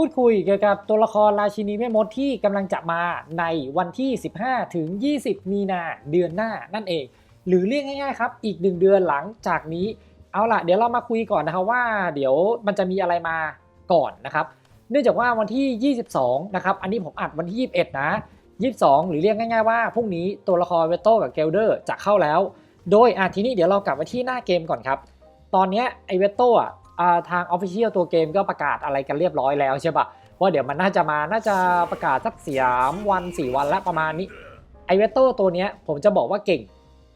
พูดคุยเกี่ยวกับตัวละครราชินีแม่มดที่กำลังจะมาในวันที่ 15 ถึง 20 มีนาเดือนหน้านั่นเอง หรือเรียกง่ายๆครับ อีก1เดือนหลังจากนี้ เอาล่ะ เดี๋ยวเรามาคุยก่อนนะครับว่า เดี๋ยวมันจะมีอะไรมาก่อนนะครับ เนื่องจากว่าวันที่ 22 นะครับ อันนี้ผมอัดวันที่ 21 นะ 22 หรือเรียกง่าย ๆ ว่าพรุ่งนี้ตัวละครเวโต้กับเกลเดอร์จะเข้าแล้ว โดยอะทีนี้เดี๋ยวเรากลับมาที่หน้าเกมก่อนครับ ตอนนี้ไอเวโต้อะ ทาง Official ตัวเกมก็ประกาศอะไรกันเรียบร้อยแล้วใช่ปะว่าเดี๋ยวมันน่าจะมาน่าจะประกาศสักสามวัน 4 วันแล้วประมาณนี้ไอเวโต้ตัวเนี้ยผมจะบอกว่าเก่ง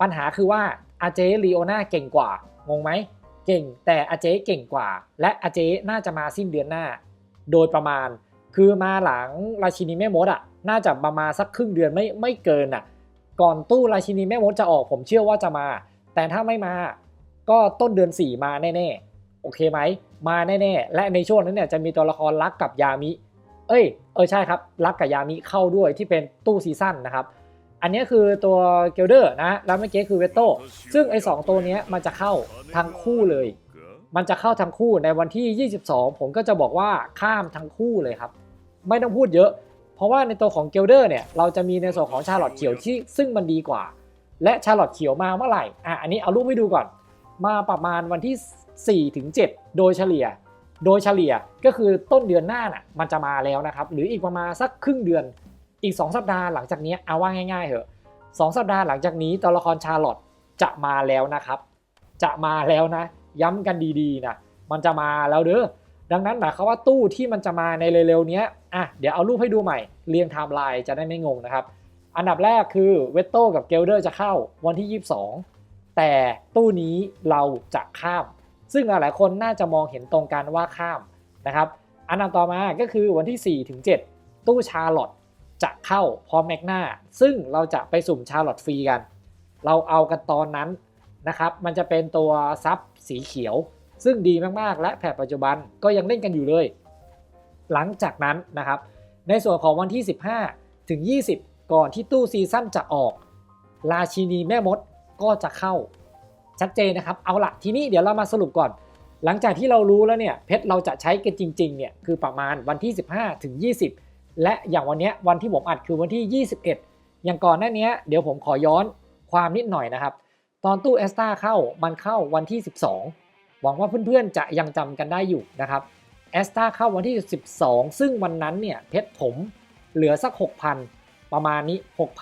ปัญหาคือว่าอาเจลีโอนาเก่งกว่างงไหมเก่งแต่อาเจเก่งกว่า และอาเจน่าจะมาสิ้นเดือนหน้า โดยประมาณ คือมาหลังราชินีแม่มดอะน่าจะประมาณสักครึ่งเดือนไม่ไม่เกินอะก่อนตู้ราชินีแม่มดจะออกผมเชื่อว่าจะมา แต่ถ้าไม่มาก็ต้นเดือน 4 มาแน่ๆ โอเคไหม มาแน่ๆ และในช่วงนั้นเนี่ยจะมีตัวละครรักกับยามิ เอ้ย เออใช่ครับ รักกับยามิเข้าด้วยที่เป็นตู้ซีซั่นนะครับ อันนี้คือตัวเกลเดอร์นะ แล้วเมื่อกี้คือเวโต้ ซึ่งไอ้สองตัวนี้มันจะเข้าทั้งคู่เลย มันจะเข้าทั้งคู่ในวันที่ 22 ผมก็จะบอกว่าข้ามทั้งคู่เลยครับ ไม่ต้องพูดเยอะ เพราะว่าในตัวของเกลเดอร์เนี่ย เราจะมีในส่วนของชาร์ลอตเขียวที่ซึ่งมันดีกว่า และชาร์ลอตเขียวมาเมื่อไหร่ อะ อันนี้เอารูปให้ดูก่อน มาประมาณวันที่ 4ถึง7โดยเฉลี่ย โดยเฉลี่ยก็คือต้นเดือนหน้าน่ะมันจะมาแล้วนะครับ หรืออีกประมาณสักครึ่งเดือน อีก 2 สัปดาห์หลังจากนี้เอาว่าง่ายๆเหอะ2สัปดาห์หลังจากนี้ตัวละครชาร์ลอตจะมาแล้วนะครับ จะมาแล้วนะ ย้ำกันดีๆนะมันจะมาแล้วเด้อดังนั้นหมายความว่าตู้ที่มันจะมาในเร็วๆนี้อะเดี๋ยวเอารูปให้ดูใหม่เรียงไทม์ไลน์จะได้ไม่งงนะครับ อันดับแรกคือเวตโต้กับเกลเดอร์จะเข้าวันที่ 22 แต่ตู้นี้เราจะข้าม ซึ่งหลายคนน่าจะมองเห็นตรงกันว่าข้ามนะครับ อันดับต่อมาก็คือวันที่ 4 ถึง 7 ตู้ชาร์ลอตจะเข้าพร้อมแมกนาซึ่งเราจะไปสุ่มชาร์ลอตฟรีกัน เราเอากันตอนนั้นนะครับ มันจะเป็นตัวซับสีเขียว ซึ่งดีมากๆ และแพทปัจจุบันก็ยังเล่นกันอยู่เลย หลังจากนั้นนะครับ ในส่วนของวันที่ 15 ถึง 20 ก่อนที่ตู้ซีซั่นจะออก ราชินีแม่มดก็จะเข้า ชัดเจนนะครับ เอาละทีนี้เดี๋ยวเรามาสรุปก่อน หลังจากที่เรารู้แล้วเนี่ยเพชรเราจะใช้กันจริงๆเนี่ยคือประมาณวันที่ 15 ถึง 20 และอย่างวันนี้วันที่ผมอัดคือวันที่ 21 อย่างก่อนหน้านี้เดี๋ยวผมขอย้อนความนิดหน่อยนะครับ ตอนตู้เอสตาเข้ามันเข้าวันที่ 12 หวังว่าเพื่อนๆจะยังจำกันได้อยู่นะครับแอสตาเข้าวันที่ 12 ซึ่งวันนั้นเนี่ยเพชรผมเหลือสัก 6,000 ประมาณนี้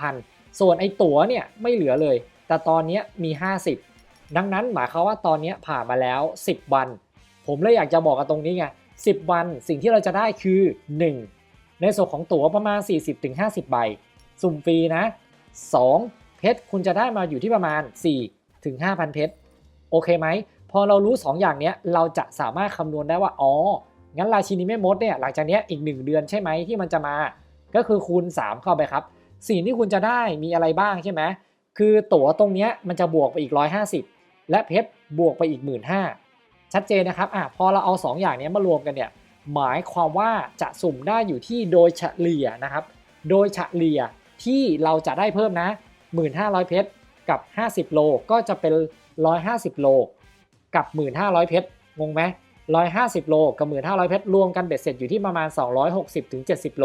6,000 ส่วนไอ้ตั๋วเนี่ยไม่เหลือเลย แต่ตอนนี้มี 50 ดังนั้นหมายความว่าตอนนี้ผ่านมาแล้ว 10 วัน ผมเลยอยากจะบอกกันตรงนี้ไง10 วันสิ่งที่เราจะได้คือ 1 ในส่วนของตั๋วประมาณ 40-50 ใบ สุ่มฟรีนะ 2 เพชรคุณจะได้มาอยู่ที่ประมาณ 4-5,000 เพชรโอเคไหม พอเรารู้ 2 อย่างนี้เราจะสามารถคำนวณได้ว่า อ๋อ งั้นราชินีแม่มดเนี่ยหลังจากนี้อีก 1 เดือนใช่ไหมที่มันจะมา ก็คือคูณ 3 เข้าไปครับ สิ่งที่คุณจะได้มีอะไรบ้างใช่ไหมคือตั๋วตรงนี้มันจะบวกไปอีก 150 และเพชรบวกไปอีก 1 5ื่นชัดเจนนะครับอะพอเราเอา 2 อย่างนี้มารวมกันเนี่ยหมายความว่าจะสุ่มได้อยู่ที่โดยเฉลี่ยนะครับ โดยเฉลี่ยที่เราจะได้เพิ่มนะ 1,500 เพชรกับ 50 โลก็จะเป็น 150 โล กับ 1,500 เพชรงงไหม150 โล กับ 1,500 เพชรรวมกันเบ็ดเสร็จอยู่ที่ประมาณ 260ถึง70 โล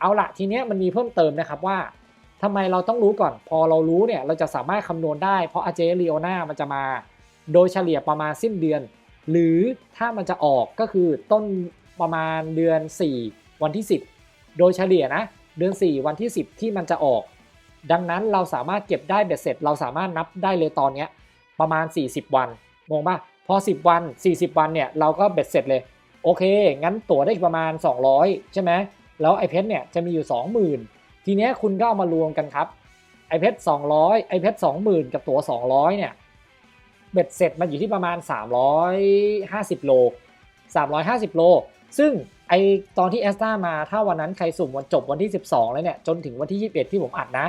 เอาละทีเนี้ยมันมีเพิ่มเติมนะครับว่า ทำไมเราต้องรู้ก่อน พอเรารู้เนี่ยเราจะสามารถคำนวณได้ เพราะอาเจลีโอนามันจะมา โดยเฉลี่ยประมาณสิ้นเดือน หรือถ้ามันจะออกก็คือต้นประมาณเดือน 4 วันที่ 10 โดยเฉลี่ยนะ เดือน 4 วันที่ 10 ที่มันจะออก ดังนั้นเราสามารถเก็บได้เบ็ดเสร็จ เราสามารถนับได้เลยตอนนี้ประมาณ 40 วันงงป่ะพอ 10 วัน 40 วันเนี่ยเราก็เบ็ดเสร็จเลย โอเค งั้นตั๋วได้ประมาณ 200 ใช่ไหมแล้วไอเพชรเนี่ยจะมีอยู่ 20,000 ทีเนี้ยคุณก็เอามารวมกันครับไอเพชร200ไอเพชร20,000กับตั๋ว200เนี่ยเบ็ดเสร็จมันอยู่ที่ประมาณ 350 โล 350 โล ซึ่งไอตอนที่แอสตามาถ้าวันนั้นใครสุ่มวันจบวันที่ 12 แล้วเนี่ยจนถึงวันที่ 21 ที่ผมอัดนะ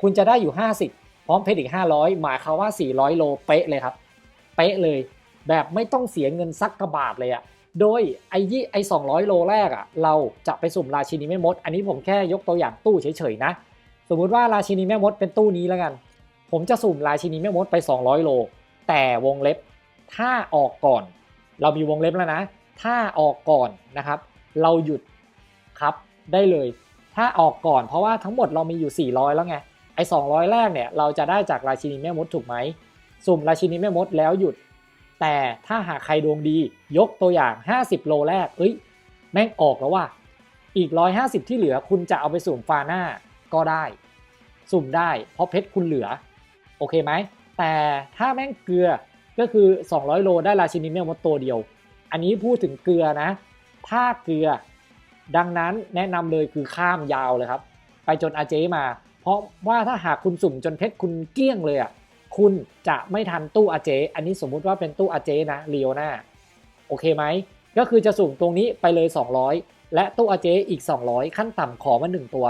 คุณจะได้อยู่ 50 พร้อมเพชรอีก 500 หมายความว่า 400 โลเป๊ะเลยครับ เป๊ะเลย แบบไม่ต้องเสียเงินสักกระบาทเลยอะ โดยไอ้ยี่ไอ้200โลแรกอะเราจะไปสุ่มราชินีแม่มด อันนี้ผมแค่ยกตัวอย่างตู้เฉยๆนะ สมมุติว่าราชินีแม่มดเป็นตู้นี้แล้วกัน ผมจะสุ่มราชินีแม่มดไป 200 โล แต่วงเล็บถ้าออกก่อน เรามีวงเล็บแล้วนะ ถ้าออกก่อนนะครับ เราหยุดครับได้เลย ถ้าออกก่อนเพราะว่าทั้งหมดเรามีอยู่ 400 แล้วไงไอ้200 แรกเนี่ยเราจะได้จากราชินีแม่มดถูกไหมสุ่มราชินีแม่มดแล้วหยุด แต่ถ้าหากใครดวงดียกตัวอย่าง 50 โลแรก เอ้ย แม่งออกแล้วว่ะอีก 150 ที่เหลือคุณจะเอาไปสุ่มฟาหน้าก็ได้ สุ่มได้ เพราะเพชรคุณเหลือ โอเคไหม แต่ถ้าแม่งเกลือก็คือ 200 โลได้ราชินีแม่มดตัวเดียว อันนี้พูดถึงเกลือนะ ถ้าเกลือ ดังนั้นแนะนำเลยคือข้ามยาวเลยครับ ไปจนอาเจมา เพราะว่าถ้าหากคุณสุ่มจนเพชรคุณเกี้ยงเลยอะ คุณจะไม่ทันตู้อาเจ อันนี้สมมุติว่าเป็นตู้อาเจนะเลียวหน้าโอเคไหม ก็คือจะสุ่มตรงนี้ไปเลย 200 และตู้อาเจอีก 200 ขั้นต่ำขอมา 1 ตัว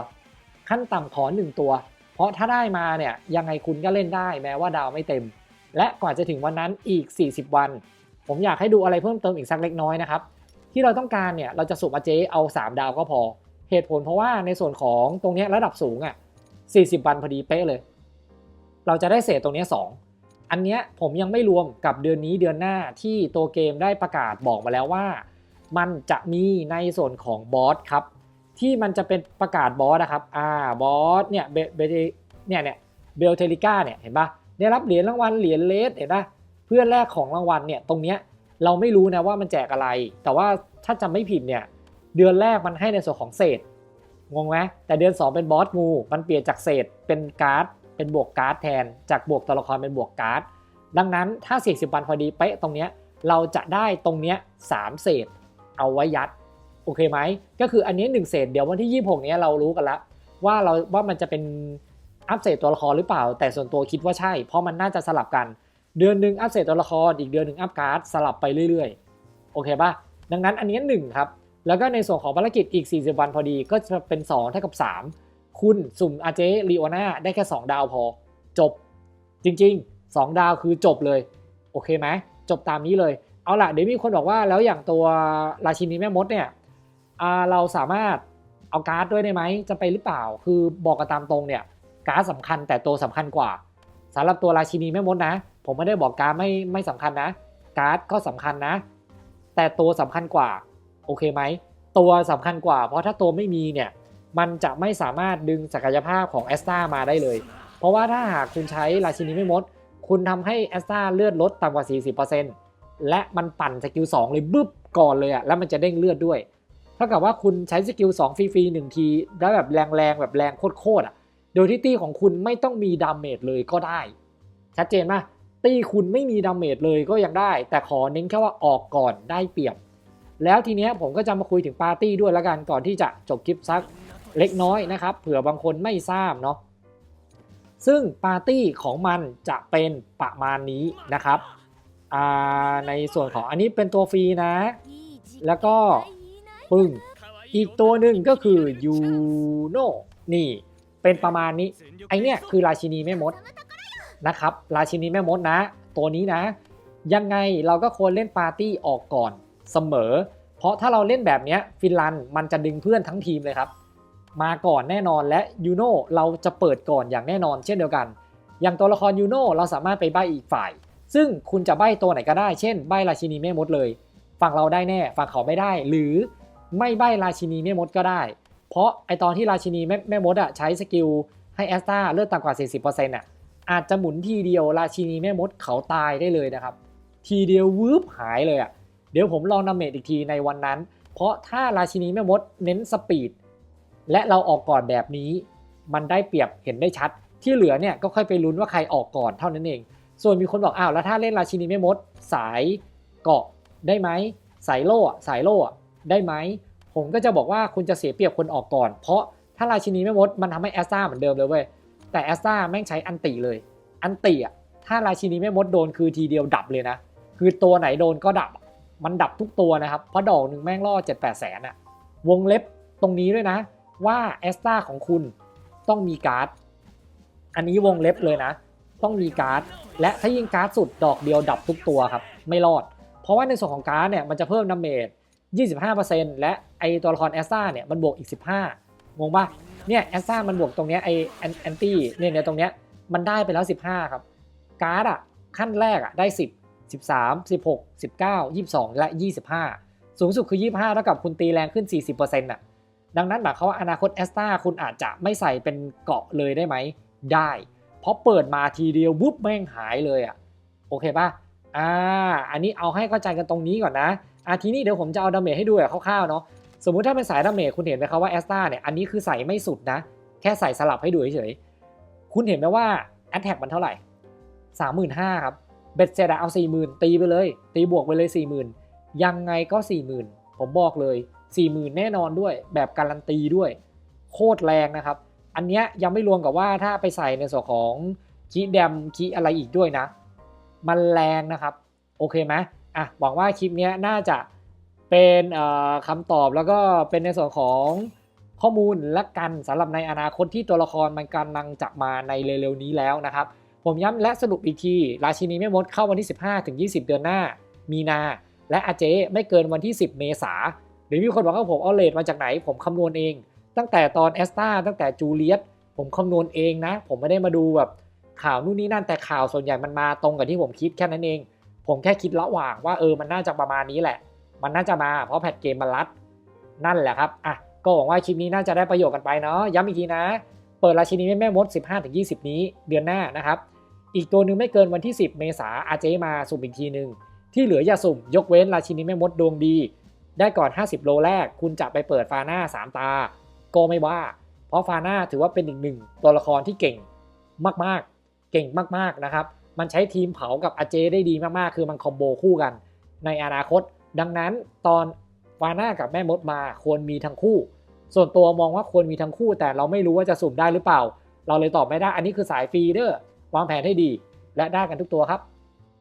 ขั้นต่ำขอ 1 ตัว เพราะถ้าได้มาเนี่ยยังไงคุณก็เล่นได้แม้ว่าดาวไม่เต็ม และกว่าจะถึงวันนั้นอีก 40 วัน ผมอยากให้ดูอะไรเพิ่มเติมอีกสักเล็กน้อยนะครับที่เราต้องการเนี่ยเราจะสุ่มอาเจเอา 3 ดาวก็พอ เหตุผลเพราะว่าในส่วนของตรงนี้ระดับสูงอะ40 วันพอดีเป๊ะเลย เราจะได้เศษตรงนี้ 2 อันเนี้ยผมยังไม่รวมกับเดือนนี้เดือนหน้าที่ตัวเกมได้ประกาศบอกมาแล้วว่า มันจะมีในส่วนของบอสครับ ที่มันจะเป็นประกาศบอสนะครับอ่าบอสเนี่ยเบเบเนี่ยเนี่ยเบลเทลิก้าเนี่ยเห็นปะได้รับเหรียญรางวัลเหรียญเลสเห็นปะเพื่อนแรกของรางวัลเนี่ยตรงเนี้ยเราไม่รู้นะว่ามันแจกอะไร แต่ว่าถ้าจำไม่ผิดเนี่ยเดือนแรกมันให้ในส่วนของเศษงงไหมแต่เดือน 2 เป็นบอสงูมันเปลี่ยนจากเศษเป็นการ์ด เป็นบวกการ์ดแทน จากบวกตัวละครเป็นบวกการ์ด ดังนั้นถ้า 40 วันพอดีเป๊ะตรงเนี้ยเราจะได้ตรงเนี้ย3เศษเอาไว้ยัดโอเคไหมก็คืออันนี้ 1 เศษเดี๋ยววันที่ 26 เนี้ยเรารู้กันละว่าเราว่ามันจะเป็นอัพเศษตัวละครหรือเปล่า แต่ส่วนตัวคิดว่าใช่ เพราะมันน่าจะสลับกัน เดือนหนึ่งอัพเศษตัวละครอีกเดือนหนึ่งอัพการ์ดสลับไปเรื่อยๆโอเคป่ะดังนั้นอันนี้1ครับแล้วก็ในส่วนของภารกิจอีก 40 วันพอดีก็จะเป็น2เท่ากับ 3 คุณสุ่มอาเจลีโอนาได้แค่ 2 ดาวพอ จบ จริง ๆ 2 ดาวคือจบเลย โอเคไหมจบตามนี้เลย เอาล่ะเดี๋ยวมีคนบอกว่าแล้วอย่างตัวราชินีแม่มดเนี่ยเราสามารถเอาการ์ดด้วยได้ไหมจะไปหรือเปล่า คือบอกกันตามตรงเนี่ยการ์ดสำคัญแต่ตัวสำคัญกว่าสำหรับตัวราชินีแม่มดนะ ผมไม่ได้บอกการ์ดไม่ไม่สำคัญนะ การ์ดก็สำคัญนะ แต่ตัวสำคัญกว่า โอเคไหมตัวสำคัญกว่า เพราะถ้าตัวไม่มีเนี่ย มันจะไม่สามารถดึงศักยภาพของแอสตามาได้เลย เพราะว่าถ้าหากคุณใช้ราชินีไม่มด คุณทำให้แอสตาเลือดลดต่ำกว่า 40%และมันปั่นสกิล2เลยบึ๊บก่อนเลยอะแล้วมันจะเด้งเลือดด้วย เท่ากับว่าคุณใช้สกิล2ฟรีๆ1ทีได้แบบแรงๆแบบแรงโคตรๆอะโดยที่ตี้ของคุณไม่ต้องมีดาเมจเลยก็ได้ ชัดเจนไหมตี้คุณไม่มีดาเมจเลยก็ยังได้ แต่ขอเน้นแค่ว่าออกก่อนได้เปรียบ แล้วทีเนี้ยผมก็จะมาคุยถึงปาร์ตี้ด้วยล้วกันก่อนที่จะจบคลิปสัก เล็กน้อยนะครับ เผื่อบางคนไม่ทราบเนาะซึ่งปาร์ตี้ของมันจะเป็นประมาณนี้นะครับในส่วนของอันนี้เป็นตัวฟรีนะ แล้วก็ปึ้งอีกตัวหนึ่งก็คือยูโนนี่เป็นประมาณนี้ไอเนี่ยคือราชินีแม่มดนะครับ ราชินีแม่มดนะ ตัวนี้นะ ยังไงเราก็ควรเล่นปาร์ตี้ออกก่อนเสมอ เพราะถ้าเราเล่นแบบเนี้ยฟินแลนด์มันจะดึงเพื่อนทั้งทีมเลยครับ มาก่อนแน่นอนและยูโน่เราจะเปิดก่อนอย่างแน่นอนเช่นเดียวกัน อย่างตัวละครยูโน่เราสามารถไปใบอีกฝ่าย ซึ่งคุณจะใบตัวไหนก็ได้ เช่นใบราชินีแม่มดเลย ฝั่งเราได้แน่ฝั่งเขาไม่ได้ หรือไม่ใบราชินีแม่มดก็ได้ เพราะไอตอนที่ราชินีแม่แม่มดอะใช้สกิลให้แอสตาเลือดต่ำกว่า 40%อะอาจจะหมุนทีเดียวราชินีแม่มดเขาตายได้เลยนะครับ ทีเดียววืบหายเลยอะเดี๋ยวผมลองนำเมจอีกทีในวันนั้น เพราะถ้าราชินีแม่มดเน้นสปีด และเราออกก่อนแบบนี้ มันได้เปรียบเห็นได้ชัด ที่เหลือเนี่ยก็ค่อยไปลุ้นว่าใครออกก่อนเท่านั้นเอง ส่วนมีคนบอกอ้าวแล้วถ้าเล่นราชินีแม่มด สายเกาะได้ไหมสายโล่สายโล่ได้ไหมผมก็จะบอกว่าคุณจะเสียเปรียบคนออกก่อน เพราะถ้าราชินีแม่มดมันทำให้แอสตาเหมือนเดิมเลยเว้ยแต่แอสตาแม่งใช้อันติเลย อันติอะถ้าราชินีแม่มดโดนคือทีเดียวดับเลยนะ คือตัวไหนโดนก็ดับ มันดับทุกตัวนะครับ เพราะดอกหนึ่งแม่งล่อ7 8แสนอะวงเล็บตรงนี้ด้วยนะ ว่าแอสตาของคุณต้องมีการ์ด อันนี้วงเล็บเลยนะ ต้องมีการ์ด และถ้ายิงการ์ดสุดดอกเดียวดับทุกตัวครับ ไม่รอด เพราะว่าในส่วนของการ์ดเนี่ยมันจะเพิ่มดาเมจ 25%และไอตัวละครแอสตาเนี่ยมันบวกอีก 15งงปะเนี่ยแอสตามันบวกตรงเนี้ยไอแอนตี้เนี่ยเนี่ยตรงเนี้ยมันได้ไปแล้ว 15 ครับการ์ดอะขั้นแรกอะได้ 10 13 16 19 22 และ 25 สูงสุดคือ 25 เท่ากับคุณตีแรงขึ้น 40%น่ะ ดังนั้นหมายความว่าอนาคตแอสตาคุณอาจจะไม่ใส่เป็นเกาะเลยได้ไหม ได้ เพราะเปิดมาทีเดียวปุ๊บแม่งหายเลยอะ โอเคป่ะ อ่า อันนี้เอาให้เข้าใจกันตรงนี้ก่อนนะอ่าทีนี้เดี๋ยวผมจะเอาดาเมจให้ดูแบบคร่าวๆเนาะ สมมุติถ้าเป็นสายดาเมจคุณเห็นไหมครับว่าแอสตาเนี่ย อันนี้คือใส่ไม่สุดนะ แค่ใส่สลับให้ดูเฉยๆ คุณเห็นไหมว่าแอตแทกมันเท่าไหร่35,000ครับ เบ็ดเสร็จอะเอา40,000ตีไปเลย ตีบวกไปเลย40,000ยังไงก็40,000ผมบอกเลย 40,000 แน่นอนด้วย แบบการันตีด้วย โคตรแรงนะครับ อันเนี้ยยังไม่รวมกับว่าถ้าไปใส่ในส่วนของคีแดมคีอะไรอีกด้วยนะ มันแรงนะครับ โอเคไหมอะหวังว่าคลิปเนี้ยน่าจะเป็นคำตอบแล้วก็เป็นในส่วนของข้อมูลและกันสำหรับในอนาคตที่ตัวละครมันกำลังจะมาในเร็วๆนี้แล้วนะครับ ผมย้ำและสรุปอีกที ราชินีแม่มดเข้าวันที่ 15ถึง20 เดือนหน้า มีนา และอาเจไม่เกินวันที่ 10 เมษา รือมีคนบอกว่าผมเอาเลทมาจากไหน ผมคำนวณเอง ตั้งแต่ตอนแอสตาตั้งแต่จูเลียตผมคำนวณเองนะ ผมไม่ได้มาดูแบบข่าวนู่นนี่นั่นแต่ข่าวส่วนใหญ่มันมาตรงกับที่ผมคิดแค่นั้นเอง ผมแค่คิดระหว่างว่าเออมันน่าจะประมาณนี้แหละ มันน่าจะมาเพราะแพทเกมมันรัดนั่นแหละครับอะก็หวังว่าคลิปนี้น่าจะได้ประโยชน์กันไปเนาะย้ำอีกทีนะ เปิดราชินีแม่มด 15-20 นี้เดือนหน้านะครับอีกตัวหนึ่งไม่เกินวันที่ 10 เมษาอาเจมาสุ่มอีกทีหนึ่งที่เหลืออย่าสุ่มยกเว้นราชินีแม่มดดวงดี ได้ก่อน 50 โลแรก คุณจะไปเปิดฟาหน้า 3 ตา ก็ไม่ว่า เพราะฟาหน้าถือว่าเป็นอีกหนึ่งตัวละครที่เก่งมากๆ เก่งมากๆนะครับ มันใช้ทีมเผากับอาเจได้ดีมากๆ คือมันคอมโบคู่กัน ในอนาคต ดังนั้นตอนฟาน่ากับแม่มดมาควรมีทั้งคู่ ส่วนตัวมองว่าควรมีทั้งคู่ แต่เราไม่รู้ว่าจะสุ่มได้หรือเปล่า เราเลยตอบไม่ได้ อันนี้คือสายฟรีเด้อ วางแผนให้ดี และได้กันทุกตัวครับ